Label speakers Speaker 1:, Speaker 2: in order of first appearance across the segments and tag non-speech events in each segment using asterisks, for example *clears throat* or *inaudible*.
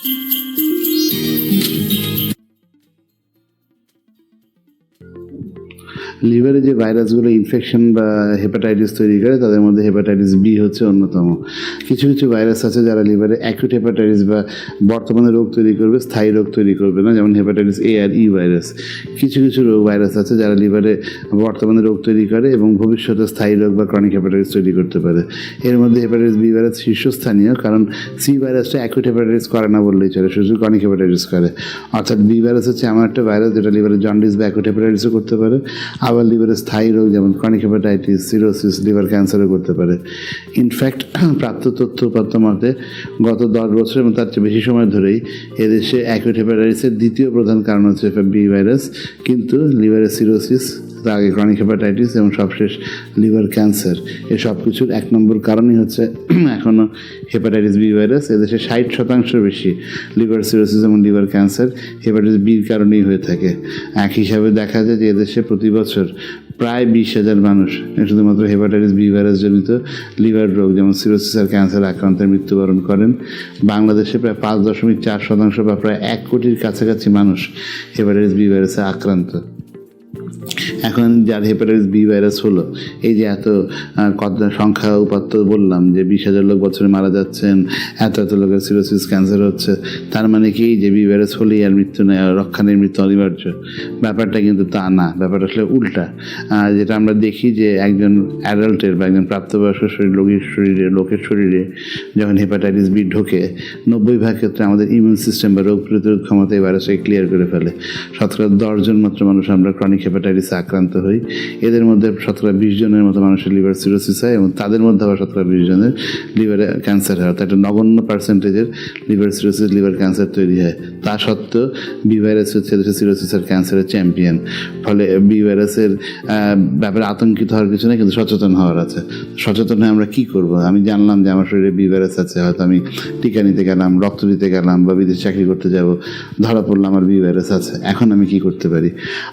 Speaker 1: Thank you. লিভারে যে ভাইরাসগুলো infection বা হেপাটাইটিস তৈরি করে, তাদের মধ্যে হেপাটাইটিস বি হচ্ছে অন্যতম। কিছু কিছু ভাইরাস আছে যারা লিভারে অ্যাকিউট হেপাটাইটিস বা বর্তমানে রোগ তৈরি করবে, স্থায়ী রোগ তৈরি করবে না, যেমন হেপাটাইটিস এ আর ই ভাইরাস কিছু কিছু রোগ ভাইরাস আছে যারা লিভারে বর্তমানে রোগ তৈরি করে এবং ভবিষ্যতে স্থায়ী রোগ বা ক্রনিক হেপাটাইটিস তৈরি করতে পারে। এর মধ্যে হেপাটাইটিস বি ভাইরাস শীর্ষস্থানীয়, কারণ সি ভাইরাসটা অ্যাকিউট হেপাটাইটিস করে না বললেই চলে, শুধু ক্রনিক হেপাটাইটিস করে। অর্থাৎ বি ভাইরাস হচ্ছে এমন একটা ভাইরাস যেটা লিভারে জন্ডিস বা অ্যাকিউট হেপাটাইটিসও করতে পারে। আবার লিভারে স্থায়ী রোগ, যেমন ক্রনিক হেপাটাইটিস সিরোসিস লিভার ক্যান্সারও করতে পারে। ইনফ্যাক্ট *clears throat* প্রাপ্ত তথ্য উপাত্ত মতে গত দশ বছর এবং তার চেয়ে বেশি সময় ধরেই এদেশে অ্যাকিউট হেপাটাইটিসের দ্বিতীয় প্রধান কারণ হচ্ছে বি ভাইরাস কিন্তু লিভারের সিরোসিস তার আগে ক্রনিক হেপাটাইটিস এবং সবশেষ লিভার ক্যান্সার এ সব কিছুর এক নম্বর কারণই হচ্ছে এখনও হেপাটাইটিস বি ভাইরাস এদেশে ষাট শতাংশ বেশি লিভার সিরোসিস এবং লিভার ক্যান্সার হেপাটাইটিস বির কারণেই হয়ে থাকে। এক হিসাবে দেখা যায় যে এদেশে প্রতি বছর প্রায় বিশ হাজার মানুষ শুধুমাত্র হেপাটাইটিস বি ভাইরাস জনিত লিভার রোগ যেমন সিরোসিস আর ক্যান্সার আক্রান্তের মৃত্যুবরণ করেন। বাংলাদেশে প্রায় পাঁচ দশমিক চার শতাংশ বা প্রায় এক কোটির কাছাকাছি মানুষ হেপাটাইটিস বি ভাইরাসে আক্রান্ত। এখন যার হেপাটাইটিস বি ভাইরাস হলো, এই যে এত কত সংখ্যা উপাত্ত বললাম যে বিশ হাজার লোক বছরে মারা যাচ্ছেন, এত এত লোকের সিরোসিস ক্যান্সার হচ্ছে, তার মানে কি যে বি ভাইরাস হলেই আর মৃত্যু নেই, আর রক্ষণের মৃত্যু অনিবার্য? ব্যাপারটা কিন্তু তা না, ব্যাপারটা আসলে উল্টা। যেটা আমরা দেখি যে একজন অ্যাডাল্টের বা একজন প্রাপ্তবয়স্ক শরীর, রোগীর শরীরে, লোকের শরীরে যখন হেপাটাইটিস বি ঢোকে, নব্বই ভাগ ক্ষেত্রে আমাদের ইমিউন সিস্টেম বা রোগ প্রতিরোধ ক্ষমতা এই ভাইরাসকে ক্লিয়ার করে ফেলে। শতকরা দশজন মাত্র মানুষ আমরা ক্রনিক হেপাটাইটিসে আক্রান্ত হই। এদের মধ্যে সতেরো বিশ জনের মতো মানুষের লিভার সিরোসিস হয় এবং তাদের মধ্যে আবার সতেরো বিশ জনের লিভারে ক্যান্সার হয়। অর্থাৎ একটা নগণ্য পার্সেন্টেজের লিভার সিরোসিস লিভার ক্যান্সার তৈরি হয়। তা সত্ত্বেও বি ভাইরাস হচ্ছে দেশের সিরোসিস আর ক্যান্সারের চ্যাম্পিয়ন ফলে বি ভাইরাসের ব্যাপারে আতঙ্কিত হওয়ার কিছু নেই, কিন্তু সচেতন হওয়ার আছে। সচেতন হয়ে আমরা কি করব? আমি জানলাম যে আমার শরীরে বি ভাইরাস আছে, হয়তো আমি টিকা নিতে গেলাম, রক্ত দিতে গেলাম বা বিদেশ চাকরি করতে যাব, ধরা পড়ল আমার বি ভাইরাস আছে। এখন আমি কি করতে পারি?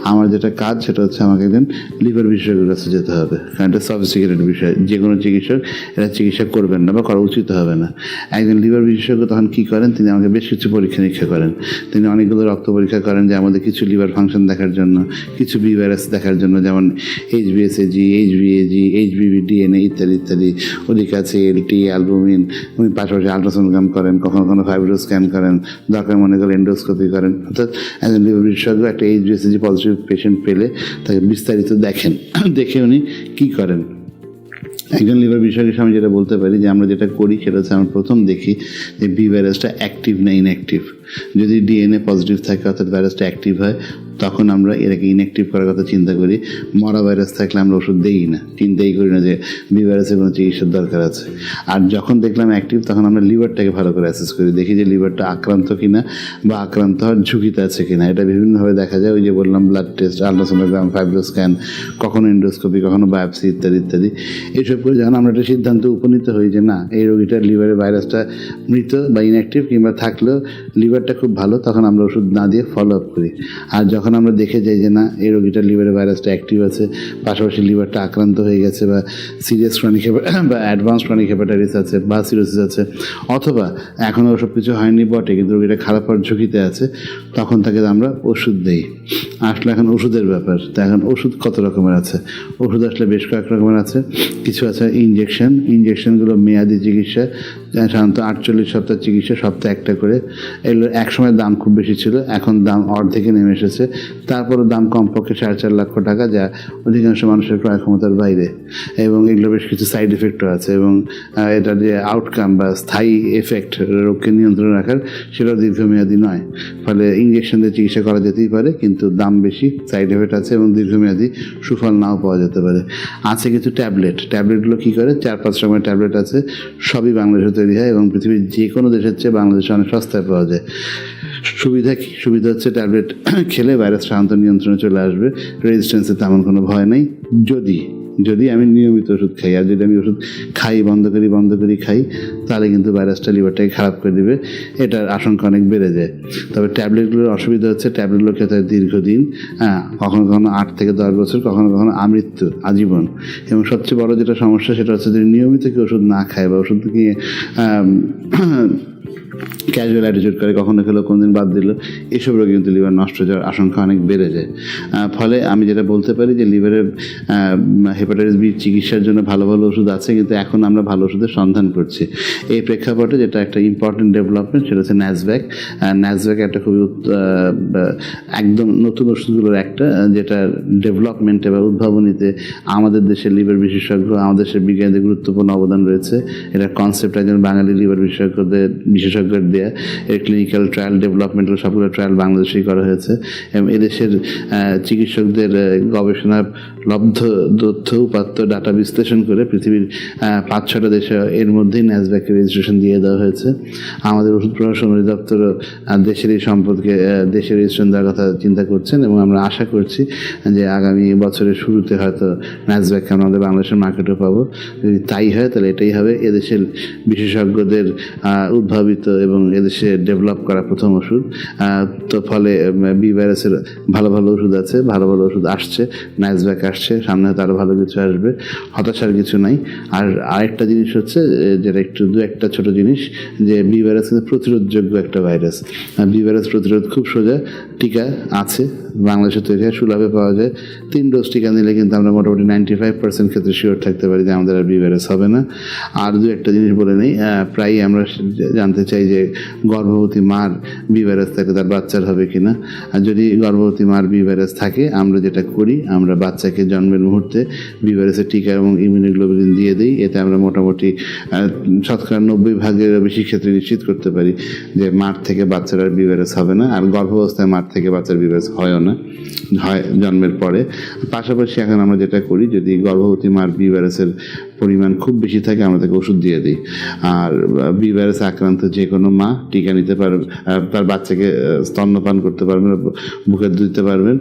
Speaker 1: আমার যেটা কাজ সেটা হচ্ছে আমাকে একজন লিভার বিশেষজ্ঞের কাছে যেতে হবে। কারণ এটা সফিস্টিকেটেড বিষয়। যে কোনো চিকিৎসক এটা চিকিৎসা করবেন না বা করা উচিত হবে না। একজন লিভার বিশেষজ্ঞ তখন কী করেন? তিনি আমাকে বেশ কিছু পরীক্ষা নিরীক্ষা করেন। তিনি অনেকগুলো রক্ত পরীক্ষা করেন যে আমাদের কিছু লিভার ফাংশন দেখার জন্য, কিছু বি ভাইরাস দেখার জন্য, যেমন H B S BSAG H BAG H BB DNA ইত্যাদি ইত্যাদি। ওদিকে আছে এলটি অ্যালবুমিন পাশাপাশি আলট্রাসোনোগ্রাম করেন, কখনো কখনো ফাইব্রো স্ক্যান করেন। দরকার মনে করে এন্ডোস্কোপি করেন। অর্থাৎ একজন লিভার বিশেষজ্ঞ একটা H B S BSAG positive patient পেলে বিস্তারিত দেখেন। দেখে উনি কী করেন। একজন লিভার বিশেষজ্ঞের আমি যেটা বলতে পারি যে, আমরা যেটা করি সেটা হচ্ছে আমরা প্রথম দেখি যে, বি ভাইরাসটা অ্যাক্টিভ না ইনঅ্যাক্টিভ যদি ডিএনএ পজিটিভ থাকে, অর্থাৎ ভাইরাসটা অ্যাক্টিভ হয় তখন আমরা এটাকে ইনঅ্যাক্টিভ করার কথা চিন্তা করি। মরা ভাইরাস থাকলে আমরা ওষুধ দেই না। চিন্তাই করি না যে বি ভাইরাসের কোনো চিকিৎসার দরকার আছে। আর যখন দেখলাম অ্যাক্টিভ তখন আমরা লিভারটাকে ভালো করে অ্যাসেস করি। দেখি যে লিভারটা আক্রান্ত কিনা বা আক্রান্ত হওয়ার ঝুঁকিতে আছে কিনা। এটা বিভিন্নভাবে দেখা যায়। ওই যে বললাম blood test ultrasonogram fibro scan কখনো এন্ডোস্কোপি কখনো বায়োপসি ইত্যাদি ইত্যাদি। এইসব করে যখন আমরা একটা সিদ্ধান্তে উপনীত হই যে না, এই রোগীটার লিভারের ভাইরাসটা মৃত বা ইনঅ্যাক্টিভ কিংবা থাকলেও লিভারটা খুব ভালো, তখন আমরা ওষুধ না দিয়ে ফলো আপ করি। আর যখন আমরা দেখে যাই যে না, এই রোগীটার লিভারের ভাইরাসটা অ্যাক্টিভ আছে, পাশাপাশি লিভারটা আক্রান্ত হয়ে গেছে বা সিরিয়াস ক্রনিক *coughs* বা অ্যাডভান্স ক্রনিক হেপাটাইটিস আছে বা সিরোসিস আছে, অথবা এখনও ওসব কিছু হয়নি, বটে, কিন্তু রোগীটা খারাপ হওয়ার ঝুঁকিতে আছে, তখন তাকে আমরা ওষুধ দেই। আসলে এখন ওষুধের ব্যাপার, তো এখন ওষুধ কত রকমের আছে? ওষুধ আসলে বেশ কয়েক রকমের আছে, কিছু আছে ইঞ্জেকশন ইঞ্জেকশনগুলো মেয়াদি চিকিৎসা সাধারণত আটচল্লিশ সপ্তাহ চিকিৎসা, সপ্তাহে একটা করে। এগুলো একসময় দাম খুব বেশি ছিল, এখন দাম অর্ধেকে নেমে এসেছে। তারপরে দাম কমপক্ষে সাড়ে চার লক্ষ টাকা, যা অধিকাংশ মানুষের ক্রয় ক্ষমতার বাইরে। এবং এগুলো বেশ কিছু সাইড এফেক্টও আছে এবং এটা যে আউটকাম বা স্থায়ী এফেক্ট রোগকে নিয়ন্ত্রণ রাখার সেটাও দীর্ঘমেয়াদী নয়। ফলে ইঞ্জেকশন দিয়ে চিকিৎসা করা যেতেই পারে, কিন্তু দাম বেশি সাইড এফেক্ট আছে এবং দীর্ঘমেয়াদী সুফল নাও পাওয়া যেতে পারে। আছে কিছু ট্যাবলেট ট্যাবলেটগুলো কী করে? চার পাঁচ রকমের ট্যাবলেট আছে, সবই বাংলাদেশে তৈরি হয় এবং পৃথিবীর যে কোনো দেশের চেয়ে বাংলাদেশে অনেক সস্তায় পাওয়া যায়। সুবিধা কি? সুবিধা হচ্ছে ট্যাবলেট খেলে ভাইরাস সাধারণত নিয়ন্ত্রণে চলে আসবে। রেজিস্ট্যান্সের তেমন কোনো ভয় নেই। যদি যদি আমি নিয়মিত ওষুধ খাই, আর যদি আমি ওষুধ খাই, বন্ধ করি বন্ধ করি খাই, তাহলে কিন্তু ভাইরাসটা লিভারটাকে খারাপ করে দিবে। এটার আশঙ্কা অনেক বেড়ে যায়। তবে ট্যাবলেটগুলোর অসুবিধা হচ্ছে ট্যাবলেটগুলো খেতে হয় দীর্ঘদিন। হ্যাঁ কখনো কখনো আট থেকে দশ বছর, কখনো কখনো আমৃত্যু, আজীবন। এবং সবচেয়ে বড় যেটা সমস্যা, সেটা হচ্ছে যদি নিয়মিত কি ওষুধ না খায় বা ওষুধ কি ক্যাজুয়াল অ্যাটিটিউড করে কখনো খেলো, কোনদিন বাদ দিল, এসব রোগে কিন্তু লিভার নষ্ট যাওয়ার আশঙ্কা অনেক বেড়ে যায়। ফলে আমি যেটা বলতে পারি যে লিভারের হেপাটাইটিস বি চিকিৎসার জন্য ভালো ভালো ওষুধ আছে, কিন্তু এখন আমরা ভালো ওষুধের সন্ধান করছি। এই প্রেক্ষাপটে যেটা একটা ইম্পর্টেন্ট ডেভেলপমেন্ট সেটা হচ্ছে ন্যাসব্যাক ন্যাসব্যাক একটা খুবই একদম নতুন ওষুধগুলোর একটা, যেটা ডেভেলপমেন্টে বা উদ্ভাবনীতে আমাদের দেশের লিভার বিশেষজ্ঞ, আমাদের দেশের বিজ্ঞানীদের গুরুত্বপূর্ণ অবদান রয়েছে। এটা কনসেপ্ট একজন বাঙালি লিভার বিশেষজ্ঞদের বিশেষজ্ঞের দেয়া এর ক্লিনিক্যাল ট্রায়াল ডেভেলপমেন্ট সবগুলো ট্রায়াল বাংলাদেশেই করা হয়েছে। এবং এদেশের চিকিৎসকদের গবেষণা লব্ধ তথ্য, উপাত্ত ডাটা বিশ্লেষণ করে পৃথিবীর পাঁচ ছটা দেশে এর মধ্যেই ন্যাসব্যাকের রেজিস্ট্রেশন দিয়ে দেওয়া হয়েছে। আমাদের ওষুধ প্রশাসন অধিদপ্তরও দেশের এই সম্পদকে দেশের রেজিস্ট্রেশন দেওয়ার কথা চিন্তা করছেন এবং আমরা আশা করছি যে আগামী বছরের শুরুতে হয়তো ন্যাসব্যাককে আমাদের বাংলাদেশের মার্কেটও পাবো। যদি তাই হয়, তাহলে এটাই হবে। এদেশের বিশেষজ্ঞদের উদ্ভাবিত এবং এদেশে ডেভেলপ করা প্রথম ওষুধ। তো ফলে বি ভাইরাসের ভালো ভালো ওষুধ আছে, ভালো ভালো ওষুধ আসছে নাইসব্যাক আসছে, সামনে হয়তো আরও ভালো কিছু আসবে, হতাশার কিছু নাই। আর আরেকটা জিনিস হচ্ছে যেটা একটু দু একটা ছোট জিনিস, যে বি ভাইরাস কিন্তু প্রতিরোধযোগ্য একটা ভাইরাস বি ভাইরাস প্রতিরোধ খুব সোজা, টিকা আছে, বাংলাদেশে তৈরি হয় সুলভে পাওয়া যায়। তিন ডোজ টিকা নিলে কিন্তু আমরা মোটামুটি নাইনটি ফাইভ পার্সেন্ট ক্ষেত্রে শিওর থাকতে পারি যে আমাদের আর বি ভাইরাস হবে না। আর দু একটা জিনিস বলে নেই প্রায়ই আমরা জানতে চাই যে গর্ভবতী মার বি ভাইরাস থাকে, তার বাচ্চার হবে কিনা? আর যদি গর্ভবতী মার বি ভাইরাস থাকে, আমরা যেটা করি, আমরা বাচ্চাকে জন্মের মুহূর্তে বি ভাইরাসের টিকা এবং ইমিউনোগ্লোবুলিন দিয়ে দিই। এতে আমরা মোটামুটি শতকরা নব্বই ভাগের বেশি ক্ষেত্রে নিশ্চিত করতে পারি যে মার থেকে বাচ্চার আর বি ভাইরাস হবে না। আর গর্ভাবস্থায় মার থেকে বাচ্চার বি ভাইরাস হয়ও না, হয় জন্মের পরে। পাশাপাশি এখন আমরা যেটা করি, যদি গর্ভবতী মার বি ভাইরাসের পরিমাণ খুব বেশি থাকে, আমরা তাকে ওষুধ দিয়ে দিই। আর বি ভাইরাসে আক্রান্ত যে কোনো মা টিকা নিতে পারবে তার বাচ্চাকে স্তন্যপান করতে পারবেন বুকে দিতে পারবেন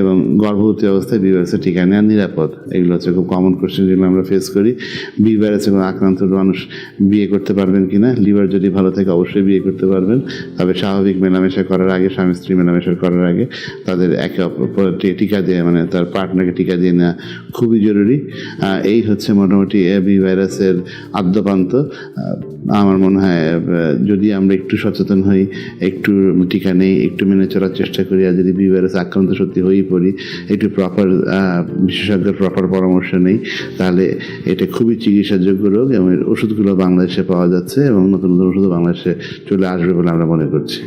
Speaker 1: এবং গর্ভবতী অবস্থায় বি ভাইরাসের টিকা নেওয়া নিরাপদ। এগুলো হচ্ছে খুব কমন কোশ্চেন যেগুলো আমরা ফেস করি। বি ভাইরাসে কোনো আক্রান্ত মানুষ বিয়ে করতে পারবেন কিনা? লিভার যদি ভালো থাকে অবশ্যই বিয়ে করতে পারবেন। তবে স্বাভাবিক মেলামেশা করার আগে স্বামী স্ত্রী মেলামেশা করার আগে তাদের একে অপর টিকা দিয়ে মানে তার পার্টনারকে টিকা দিয়ে নেওয়া খুবই জরুরি। এই হচ্ছে মোটামুটি বি ভাইরাসের আদ্যপান্ত। আমার মনে হয় আহ, যদি আমরা একটু সচেতন হই, একটু টিকা নেই, একটু মেনে চলার চেষ্টা করি আর যদি বি ভাইরাস আক্রান্ত সত্যি হয়েই পড়ি, একটু প্রপার বিশেষজ্ঞের প্রপার পরামর্শ নেই, তাহলে এটা খুবই চিকিৎসাযোগ্য রোগ এবং এর ওষুধগুলো বাংলাদেশে পাওয়া যাচ্ছে এবং নতুন নতুন ওষুধও বাংলাদেশে চলে আসবে বলে আমরা মনে করছি।